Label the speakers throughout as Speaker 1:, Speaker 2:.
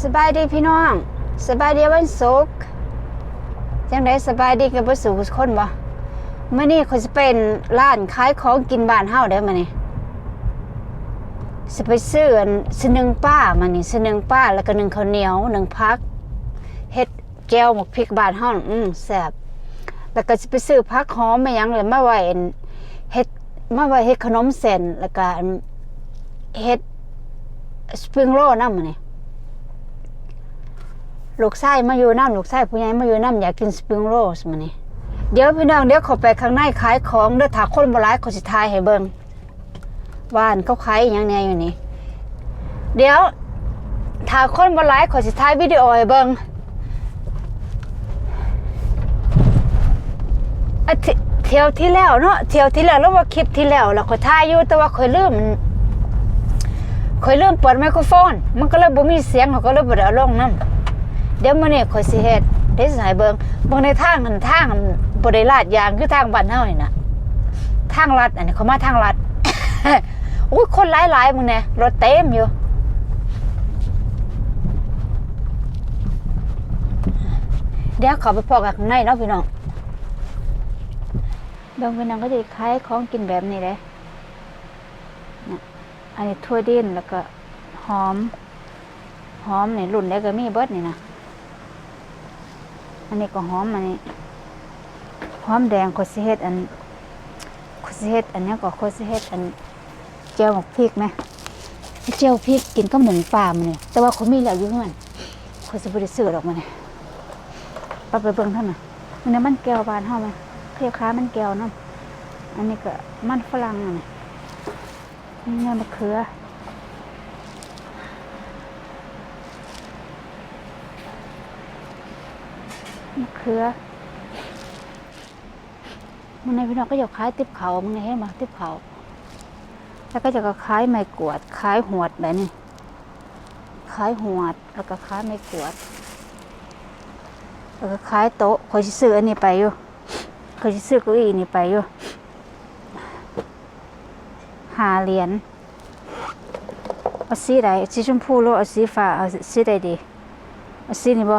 Speaker 1: สบายดีพี่น้อง สบายดีวันศุกร์จังไดสบายดีกับบ่สู่คนบ่เมื้อนี้เขาสิเป็นร้านขายของกินบ้านเฮาได้อมื้อนี้สิไปซื้ออันสิหนึ่งป้ามานี่สิหนึ่งป้าแล้วก็หนึ่งข้าวเหนียวหนึ่งพักเฮ็ดแก้วหมกพริกบ้านเฮาน่ะอืมแซ่บแล้วก็สิไปซื้อผักหอมมายังเลยมาไว้เฮ็ดมาไว้เฮ็ดขนมเส้นแล้วก็อันเฮ็ดสปริงโรลนำมื้อนี้ ลูกไส้มาอยู่น้ำลูกไส้ผู้ใหญ่มาอยู่น้ำอยากกินสปริงโรสมานี่เดี๋ยวพี่น้องเดี๋ยวเขาไปข้างในขายของเด้อถ้าคนบ่หลายเขาสิทายให้เบิ่งว่านเขาขายอย่างแน่อยู่นี่เดี๋ยวถ้าคนบ่หลายเขาสิทายวิดีโอให้เบิ่งเที่ยวที่แล้วเนาะเที่ยวที่แล้วแล้วว่าคลิปที่แล้วแล้วเขาทายอยู่แต่ว่าข่อยลืมข่อยลืมเปิดไมโครโฟน มันก็เลยบ่มีเสียงเขาก็เลยบ่ได้เอาลงนำ เดี๋ยวมื้อนี้ข่อยสิเฮ็ดได้สิให้เบิ่งเบิ่งในทางหันทางหันบ่ได้ลาดยางคือทางบ้านเฮานี่น่ะทางลัดอันนี้เขามาทางลัดโอ้ยคนหลายๆมึงแน่รถเต็มอยู่เดี๋ยวขาไปพอกันข้างในเนาะพี่น้องเบางพี่น้องก็จะขายของกินแบบนี้เลยอันนี้ทั่วดินแล้วก็หอม หอมเนี่ยรุ่นได้ก็มีเบิดนี่นะ อันนี้ก็หอมอันนี้หอมแดงโคสิเฮ็ดอันโคสิเฮ็ดอันนี้ก็โคสิเฮ็ดอันเจียวพริกไหมเจียวพริกกินก็เหมือนปลามันนี่แต่ว่าเขามีแล้วอยู่เฮือนโคสิบ่ได้ซื้ออกมันนี่ปไปเบิ่งเท่านั้นมันนี่มันแก้วบานเฮาไหมเทียค้ามันแก้วเนาะอันนี้ก็มันฝรั่งอันนี้นี่เนื้อมะเขือ มะเขือมันในพี่น้องก็จะขายติบเขามึงไงให้มาติบเขาแล้วก็จะก็ขายไม้กวดขายหวดแบบนี้ขายหวด แล้วก็ขายไม้กวด แล้วก็ขายโต๊ะคอยซื้ออันนี้ไปอยู่คอยซื้อเก้าอี้นี่ไปอยู่หาเหรียญเอาสีใดสีชมพูหรือเอาสีฟ้าเอาสีใดดีเอาสีนี่บ่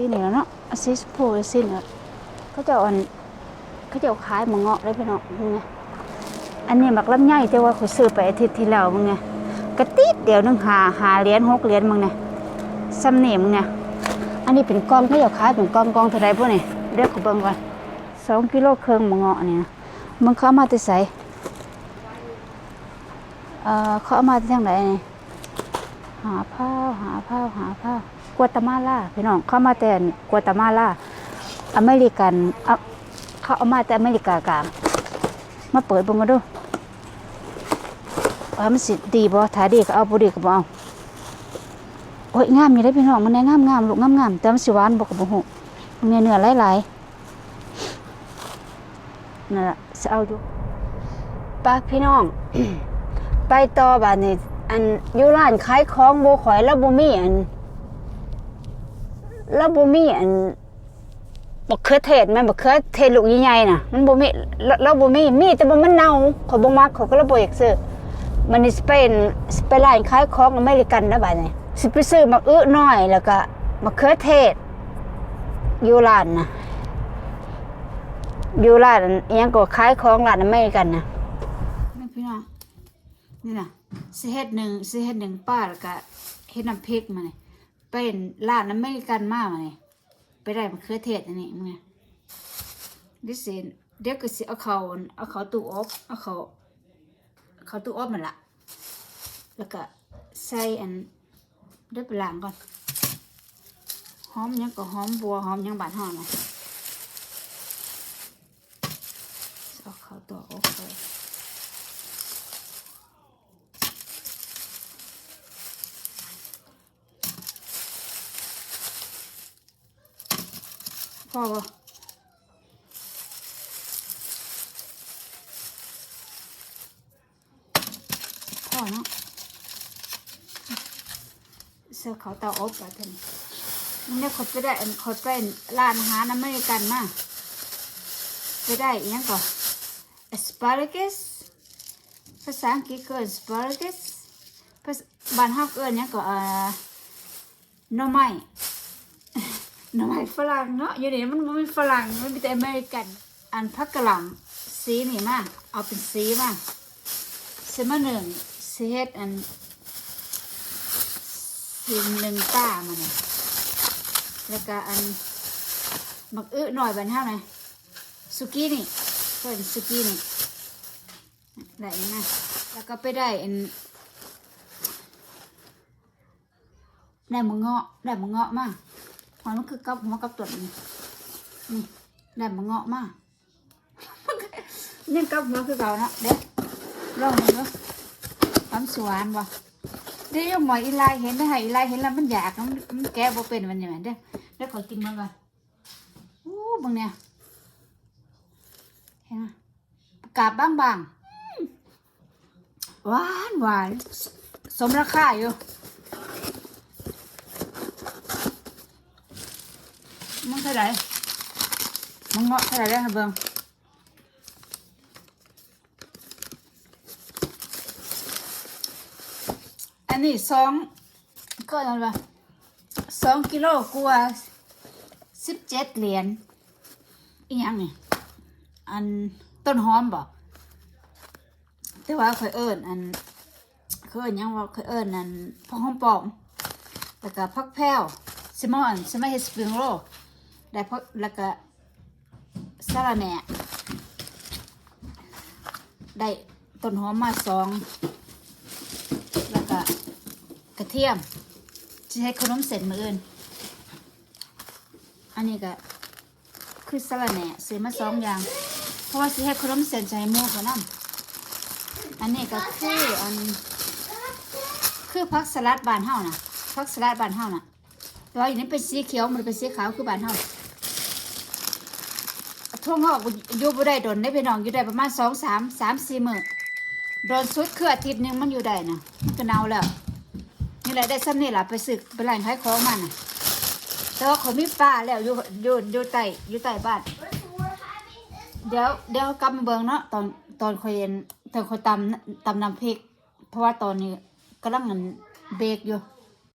Speaker 1: สีเหนือเนาะเอาสีชมพูสีเหนือเขาจะเอ่อนเขาจะเอาขายหมงเงาะได้พี่น้องมึงไงอันนี้มักลำไยแต่ว่าเขาซื้อไปอาทิตย์ที่แล้วมึงไงกระติดเดี๋ยวนึงหาหาเหรียญหกเหรียญมึงไงซ้ำเนี่มึงไงอันนี้เป็นกองเขาจะเอาขายเป็นกองกองเท่าไรพวกนี้เดี๋ยวเขาเบิ่งก่อนสองกิโลเครึ่งหมงเงาะเนี่นะมึงเขาเอามาที่ใสเอ่อเขาเอามาที่ทางไหนนี่หาผ้าหาผ้าหาผ้า กัวตามาลาพี่น้องเข้ามาแต่กัวตามาลาอเมริกันเอาเขาเอามาแต่อเมริกากลางมาเปิดบิ่งมาดูว่ามันสิดีบ่ถ้าดีก็เอาบ่ดีก็บ่เอาโอ้ยงามอยู่เด้พี่น้องมันแน่งามงามลูกงามงามแต่มันสิหวานบ่ก็บ่ฮู้มันเนื้อหลายๆนั่นล่ะสิเอาอยู่ปากพี่น้อง ไปต่อบัดนี้อันอยู่ร้านขายของบ่ข่อยแล้วบ่มีอัน แล้วบ่มีอันบักเขือเทศแม่นบักเขือเทศลูกใหญ่ๆน่ะ มันบ่มีแล้วบ่มีมีแต่ว่มันเน่าเขาบ่มักเขาก็เลยบ่อยากซื้อมันนี่สเปนสิไปร้านขายของอเมริกันนะบัดนี้สิไปซื้อมักอื้อน้อยแล้วก็มักเขือเทศอยู่ร้านน่ะอยู่ร้านอิหยังก็ขายของร้านอเมริกันน่ะนี่พี่น้องนี่น่ะสิเฮ็ดหนึ่งสิเฮ็ดหนึ่งป้าแล้วก็เฮ็ดน้ำพริกมานี่ เป็นร้านอเมริกันมากมาเนี่ยไปได้มะเขือเทศอันนี้มึงไงดิสิเดี๋ยวก็สิเอาเขาเอาเขาตู้อบเอาเขาเขาตู้อบมันละแล้วก็ใส่อันเดี๋ยวไปล้างก่อนหอมยังก็หอมบัวหอมยังบาดหอมนะเอาเขาตัวอบไปพ อบ่พอเนาะเสื้อเขาเตาอบแบบนี้มันเนี่ยขาไปได้ขาไปร้านอาหารอเมริกันมาไปได้ยังก่อน asparagus ภาษาอังกฤษคือ asparagus ภาษาบ้านเฮาเอิ้นยังก็อ่าหน่อไม้ น่อไม้ฝรั่งเนาะอยู่นี่มันบ่มีฝรั่งมันมีแต่อเมริกัน อันผักกะหล่ำสีนี่มาเอาเป็นสีมาเสมาหนึ่งสิเฮ็ดอันสีหนึ่งต้ามาเนี่ยแล้วก็อันมักอื้อหน่อยบันเท่าไหร่สุกี้นี่เพิ่นสุกี้นี่ได้อีกนะแล้วก็ไปได้อันได้มะเงาะได้มะเงาะมาห อยมันคือกับหัวกับตัวนี่นี่ได้มะเงาะมากยังกับหัวคือเก่านะเด็กลองดูเนาะความสวานบ่เดี๋ยวยังหมออีไลเห็นได้ให้อีไลเห็นแล้วมันอยากมันแก้บ่เป็นมันอย่างนั้นเด้อเดี๋ยวขอกินมันก่อนอู้บางเนี่ยเห็นไหมกาบบางบางๆหวานหวานสมราคาอยู่มันเท่าไหร่มันเงาะเท่าไหร่แล้วครับเบิ่งอันนี้สองก็อะไรวะสองกิโลกว่าสิบเจ็ดเหรียญอีหยังนี่อันต้นหอมบ่แต่ว่าเคยเอิ้นอันเคยเอิ้นหยังว่าเคยเอิ้นอันพักหอมปอมแล้วก็พักแพ้วซิมอนซิมาเฮสปริงโร ได้พักแล้วก็สาระแหน่ได้ต้นหอมมาสองแล้วก็กระเทียมจะใช้ขนมเสร็จมืออื่น อันนี้ก็คือสลัดแหน่ซื้อมาสองอย่าง เพราะว่าสิให้ขนมเสร็จใช้มูเขานำอันนี้ก็คืออัน คือผักสลัดบานเฮานะผักสลัดบานเฮานะ ว่าอยู่นี้เป็นสีเขียวมันเป็นสีขาวคือบานเฮาทุ่งเฮาอยู่บ่ได้โดนได้ไปน้องอยู่ได้ประมาณสองสามสามสี่มื้อโดนสุดคืออาทิตย์หนึงมันอยู่ได้นะมันก็เน่าแล้วนี่แหละได้ซ้ำนี่ล่ะไปสึกไปร้านขายของมันน่ะแต่ว่าเขามีปลาแล้วอยู่อยู่อยู่ใต้อยู่ใต้บ้านเดี๋ยวเดี๋ยวกลับมาเบิ่งเนาะตอนตอนคอยเย็นตอนคอยตำตำน้ำพริก เพราะว่าตอนนี้กำลังเบรกอยู่